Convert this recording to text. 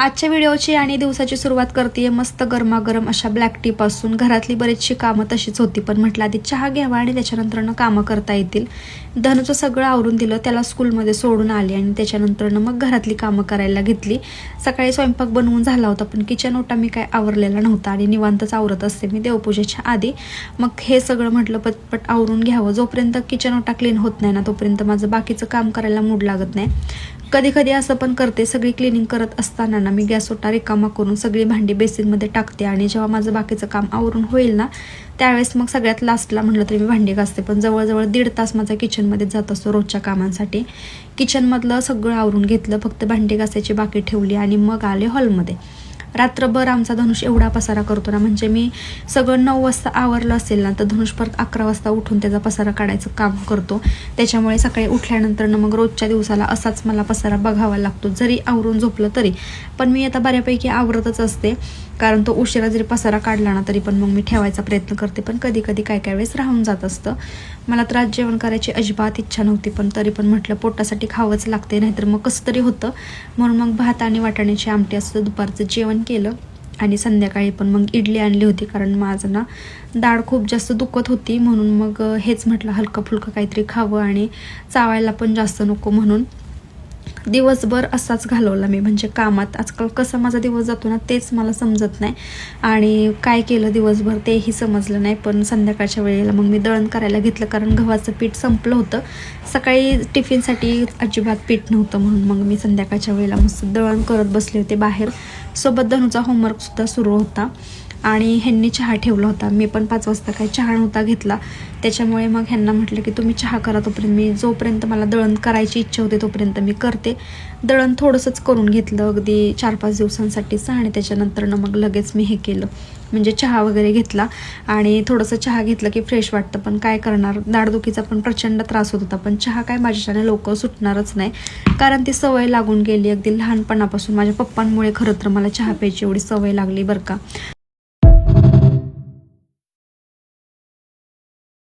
आजच्या व्हिडिओची आणि दिवसाची सुरुवात करते मस्त गरमागरम अशा ब्लॅक टी पासून. घरातली बरीचशी कामं तशीच होती पण म्हटलं आधी चहा घ्यावा आणि त्याच्यानंतरनं कामं करता येतील. धनुचं सगळं आवरून दिलं त्याला स्कूलमध्ये सोडून आले आणि त्याच्यानंतरनं मग घरातली कामं करायला घेतली. सकाळी स्वयंपाक बनवून झाला होता पण किचन ओटा मी काय आवरलेला नव्हता आणि निवांतच आवरत असते मी देवपूजेच्या आधी. मग हे सगळं म्हटलं पटपट आवरून घ्यावं. जोपर्यंत किचन ओटा क्लीन होत नाही ना तोपर्यंत माझं बाकीचं काम करायला मूड लागत नाही. कधी कधी असं पण करते सगळी क्लिनिंग करत असताना ना मी गॅस ओटा रिकामा करून सगळी भांडी बेसिनमध्ये टाकते आणि जेव्हा माझं बाकीचं काम आवरून होईल ना त्यावेळेस मग सगळ्यात लास्टला म्हटलं तरी मी भांडी घासते. पण जवळजवळ दीड तास माझा किचनमध्ये जात असतो रोजच्या कामांसाठी. किचनमधलं सगळं आवरून घेतलं फक्त भांडी घासायची बाकी ठेवली आणि मग आले हॉलमध्ये रात्रभर आमचा धनुष एवढा पसारा करतो ना म्हणजे मी सगळं नऊ वाजता आवरलं असेल ना तर धनुष परत अकरा वाजता उठून त्याचा पसारा काढायचं काम करतो. त्याच्यामुळे सकाळी उठल्यानंतर मग रोजच्या दिवसाला असाच मला पसारा बघावा लागतो जरी आवरून झोपलं तरी. पण मी आता बऱ्यापैकी आवरतच असते. कारण तो उशिरा जरी पसारा काढला ना तरी पण मग मी ठेवायचा प्रयत्न करते. पण कधी कधी काय काय वेळेस राहून जात असतं. मला तर आज जेवण करायची अजिबात इच्छा नव्हती पण तरी पण म्हटलं पोटासाठी खावंच लागते नाहीतर मग कसं तरी होतं. म्हणून मग भात आणि वाटाण्याची आमटी असं दुपारचं जेवण केलं. आणि संध्याकाळी पण मग इडली आणली होती कारण माझं ना दाढ खूप जास्त दुखत होती. म्हणून मग हेच म्हटलं हलकं फुलकं काहीतरी खावं आणि चावायला पण जास्त नको. म्हणून दिवसभर असाच घालवला मी. म्हणजे कामात आजकाल कसा माझा दिवस जातो ना तेच मला समजत नाही. आणि काय केलं दिवसभर तेही समजलं नाही. पण संध्याकाळच्या वेळेला मग मी दळण करायला घेतलं. कारण गव्हाचं पीठ संपलं होतं. सकाळी टिफिनसाठी अजिबात पीठ नव्हतं म्हणून मग मी संध्याकाळच्या वेळेला मस्त दळण करत बसले होते बाहेर. सोबत धनुचा होमवर्कसुद्धा सुरू होता. आणि ह्यांनी चहा ठेवला होता. मी पण पाच वाजता काय चहा नव्हता घेतला. त्याच्यामुळे मग ह्यांना म्हटलं की तुम्ही चहा करा तोपर्यंत. मी जोपर्यंत मला दळण करायची इच्छा होते तोपर्यंत मी करते. दळण थोडंसंच करून घेतलं. अगदी चार पाच दिवसांसाठीच आणि त्याच्यानंतरनं मग लगेच मी हे केलं. म्हणजे चहा वगैरे घेतला आणि थोडंसं चहा घेतलं की फ्रेश वाटतं. पण काय करणार? दाडदुखीचा पण प्रचंड त्रास होत होता. पण चहा काय माझ्याच्याने लवकर सुटणारच नाही. कारण ती सवय लागून गेली. अगदी लहानपणापासून माझ्या पप्पांमुळे खरं तर मला चहा प्यायची एवढी सवय लागली बरं का.